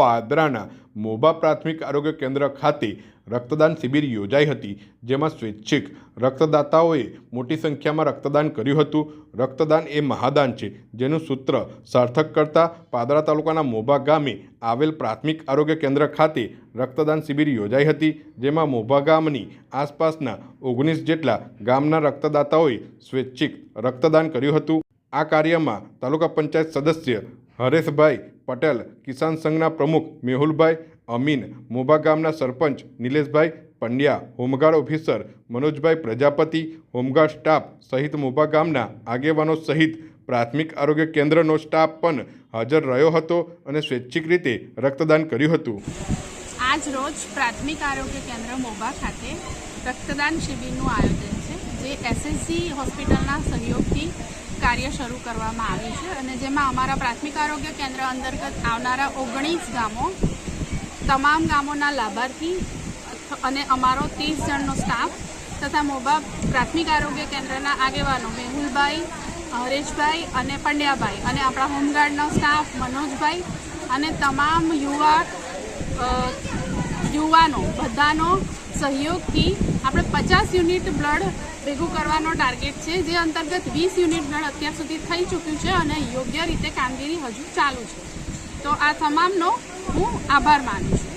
પાદરાના મોબા પ્રાથમિક આરોગ્ય કેન્દ્ર ખાતે રક્તદાન શિબિર યોજાઈ હતી, જેમાં સ્વૈચ્છિક રક્તદાતાઓએ મોટી સંખ્યામાં રક્તદાન કર્યું હતું. રક્તદાન એ મહાદાન છે, જેનું સૂત્ર સાર્થક કરતા પાદરા તાલુકાના મોભા ગામે આવેલ પ્રાથમિક આરોગ્ય કેન્દ્ર ખાતે રક્તદાન શિબિર યોજાઈ હતી, જેમાં મોભા ગામની આસપાસના ઓગણીસ જેટલા ગામના રક્તદાતાઓએ સ્વૈચ્છિક રક્તદાન કર્યું હતું. આ કાર્યમાં તાલુકા પંચાયત સદસ્ય હરેશભાઈ પટેલ, કિસાન સંઘના પ્રમુખ મેહુલભાઈ, અમીન, મોભા ગામના સરપંચ નિલેશભાઈ પંડ્યા, હોમગાર્ડ ઓફિસર મનોજભાઈ પ્રજાપતિ, હોમગાર્ડ સ્ટાફ સહિત મોભા ગામના આગેવાનો સહિત પ્રાથમિક આરોગ્ય કેન્દ્રનો સ્ટાફ પણ હાજર રહ્યો હતો અને સ્વૈચ્છિક રીતે રક્તદાન કર્યું હતું. આજ રોજ પ્રાથમિક આરોગ્ય કેન્દ્ર મોભા ખાતે રક્તદાન શિબિરનું આયોજન છે, જે એસએસસી હોસ્પિટલના સહયોગથી કાર્ય શરૂ કરવામાં આવ્યું છે અને જેમાં અમારા પ્રાથમિક આરોગ્ય કેન્દ્ર અંતર્ગત આવનારા ઓગણીસ ગામો, તમામ ગામોના લાભાર્થી અને અમારો ત્રીસ જણનો સ્ટાફ તથા મોબા પ્રાથમિક આરોગ્ય કેન્દ્રના આગેવાનો મેહુલભાઈ, હરેશભાઈ અને પંડ્યાભાઈ અને આપણા હોમગાર્ડનો સ્ટાફ મનોજભાઈ અને તમામ યુવા યુવાનો બધાનો સહયોગથી આપણે પચાસ યુનિટ બ્લડ ભેગું કરવાનો ટાર્ગેટ છે, જે અંતર્ગત વીસ યુનિટ બ્લડ અત્યાર સુધી થઈ ચૂક્યું છે અને યોગ્ય રીતે કામગીરી હજુ ચાલુ છે. તો આ તમામનો હું આભાર માનું છું.